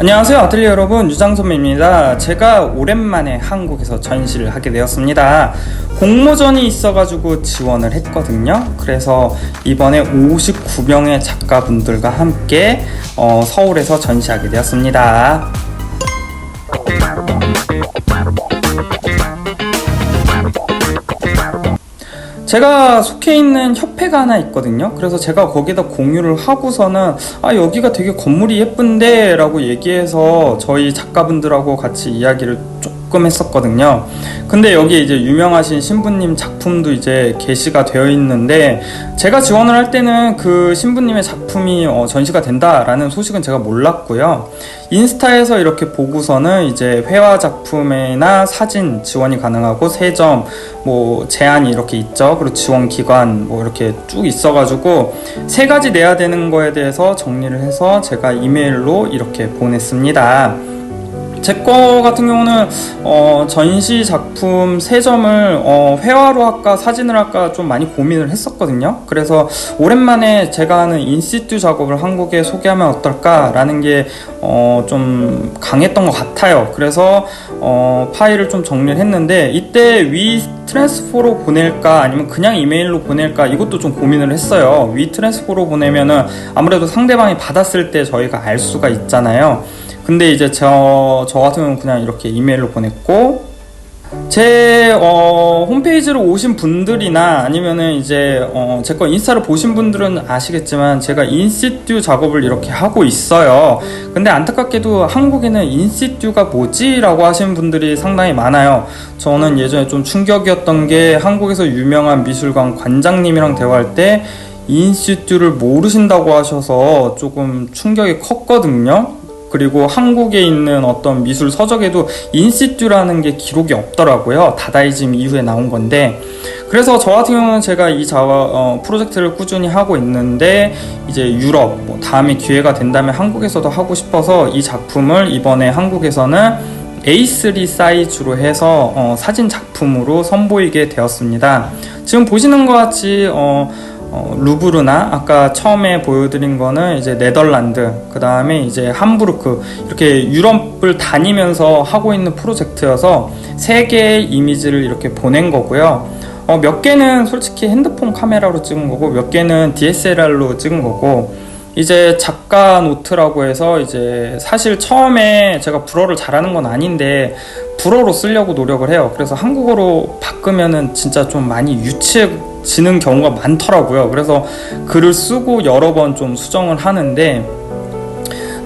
안녕하세요 아틀리 여러분. 유장선배입니다. 제가 오랜만에 한국에서 전시를 하게 되었습니다. 공모전이 있어가지고 지원을 했거든요. 그래서 이번에 59명의 작가분들과 함께 어, 서울에서 전시하게 되었습니다 제가 속해 있는 협회가 하나 있거든요. 그래서 제가 거기다 공유를 하고서는 아 여기가 되게 건물이 예쁜데 라고 얘기해서 저희 작가분들하고 같이 이야기를 조금 했었거든요. 근데 여기 이제 유명하신 신부님 작품도 이제 게시가 되어 있는데 제가 지원을 할 때는 그 신부님의 작품이 어, 전시가 된다라는 소식은 제가 몰랐고요. 인스타에서 이렇게 보고서는 이제 회화 작품이나 사진 지원이 가능하고 세점 뭐 제한이 이렇게 있죠. 그리고 지원 기관 뭐 이렇게 쭉 있어가지고 세 가지 내야 되는 거에 대해서 정리를 해서 제가 이메일로 이렇게 보냈습니다. 제 거 같은 경우는 어, 전시 작품 세 점을 어, 회화로 할까 사진을 할까 좀 많이 고민을 했었거든요. 그래서 오랜만에 제가 하는 인시튜 작업을 한국에 소개하면 어떨까라는 게 어, 좀 강했던 것 같아요. 그래서 어, 파일을 좀 정리를 했는데 이때 위 트랜스포로 보낼까 아니면 그냥 이메일로 보낼까 이것도 좀 고민을 했어요. 위 트랜스포로 보내면은 아무래도 상대방이 받았을 때 저희가 알 수가 있잖아요. 근데 이제 저, 저 같은 경우는 그냥 이렇게 이메일로 보냈고 제 어, 홈페이지로 오신 분들이나 아니면은 이제 어, 제 거 인스타를 보신 분들은 아시겠지만 제가 인시튜 작업을 이렇게 하고 있어요. 근데 안타깝게도 한국에는 인시튜가 뭐지라고 하시는 분들이 상당히 많아요. 저는 예전에 좀 충격이었던 게 한국에서 유명한 미술관 관장님이랑 대화할 때 인시튜를 모르신다고 하셔서 조금 충격이 컸거든요. 그리고 한국에 있는 어떤 미술 서적에도 인시튜라는 게 기록이 없더라고요. 다다이즘 이후에 나온 건데. 그래서 저 같은 경우는 제가 이 자와 어, 프로젝트를 꾸준히 하고 있는데 이제 유럽 뭐 다음에 기회가 된다면 한국에서도 하고 싶어서 이 작품을 이번에 한국에서는 A3 사이즈로 해서 어, 사진 작품으로 선보이게 되었습니다. 지금 보시는 것 같이 어, 어, 루브르나 아까 처음에 보여드린 거는 이제 네덜란드 그 다음에 이제 함부르크 이렇게 유럽을 다니면서 하고 있는 프로젝트여서 세 개의 이미지를 이렇게 보낸 거고요. 어, 몇 개는 솔직히 핸드폰 카메라로 찍은 거고 몇 개는 DSLR로 찍은 거고 이제 작가 노트라고 해서 이제 사실 처음에 제가 불어를 잘하는 건 아닌데 불어로 쓰려고 노력을 해요. 그래서 한국어로 바꾸면은 진짜 좀 많이 유치해 지는 경우가 많더라고요. 그래서 글을 쓰고 여러 번 좀 수정을 하는데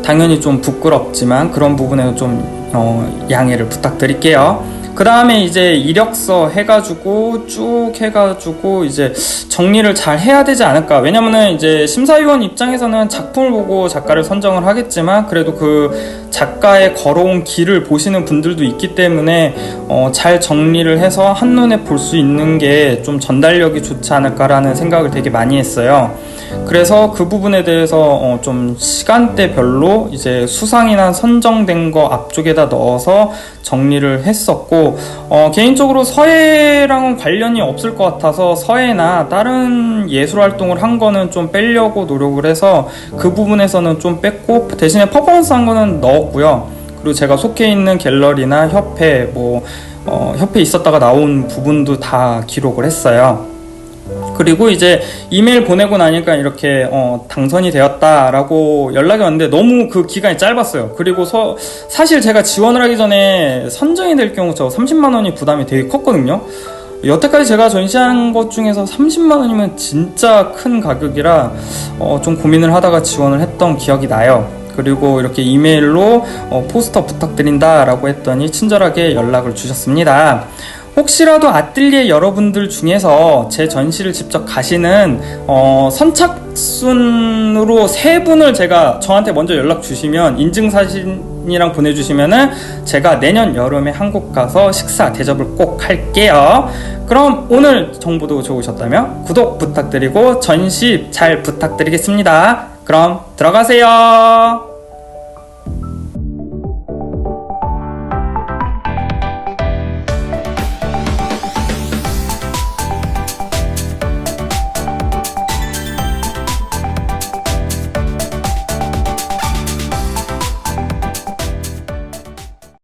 당연히 좀 부끄럽지만 그런 부분에는 좀 어, 양해를 부탁드릴게요. 그 다음에 이제 이력서 해가지고 쭉 해가지고 이제 정리를 잘 해야 되지 않을까. 왜냐면은 이제 심사위원 입장에서는 작품을 보고 작가를 선정을 하겠지만 그래도 그 작가의 걸어온 길을 보시는 분들도 있기 때문에 어, 잘 정리를 해서 한눈에 볼 수 있는 게 좀 전달력이 좋지 않을까라는 생각을 되게 많이 했어요. 그래서 그 부분에 대해서 어, 좀 시간대별로 이제 수상이나 선정된 거 앞쪽에다 넣어서 정리를 했었 고 어, 개인적으로 서예랑은 관련이 없을 것 같아서 서예나 다른 예술 활동을 한 거는 좀 빼려고 노력을 해서 그 부분에서는 좀 뺐고 대신에 퍼포먼스 한 거는 넣었고요. 그리고 제가 속해 있는 갤러리나 협회 뭐 어, 협회 있었다가 나온 부분도 다 기록을 했어요. 그리고 이제 이메일 보내고 나니까 이렇게 어, 당선이 되었다라고 연락이 왔는데 너무 그 기간이 짧았어요. 그리고 서, 사실 제가 지원을 하기 전에 선정이 될 경우 저 30만 원이 부담이 되게 컸거든요. 여태까지 제가 전시한 것 중에서 30만 원이면 진짜 큰 가격이라 어, 좀 고민을 하다가 지원을 했던 기억이 나요. 그리고 이렇게 이메일로 어, 포스터 부탁드린다라고 했더니 친절하게 연락을 주셨습니다. 혹시라도 아뜰리에 여러분들 중에서 제 전시를 직접 가시는 어, 선착순으로 세 분을 제가 저한테 먼저 연락 주시면 인증 사진이랑 보내주시면은 제가 내년 여름에 한국 가서 식사 대접을 꼭 할게요. 그럼 오늘 정보도 좋으셨다면 구독 부탁드리고 전시 잘 부탁드리겠습니다. 그럼 들어가세요.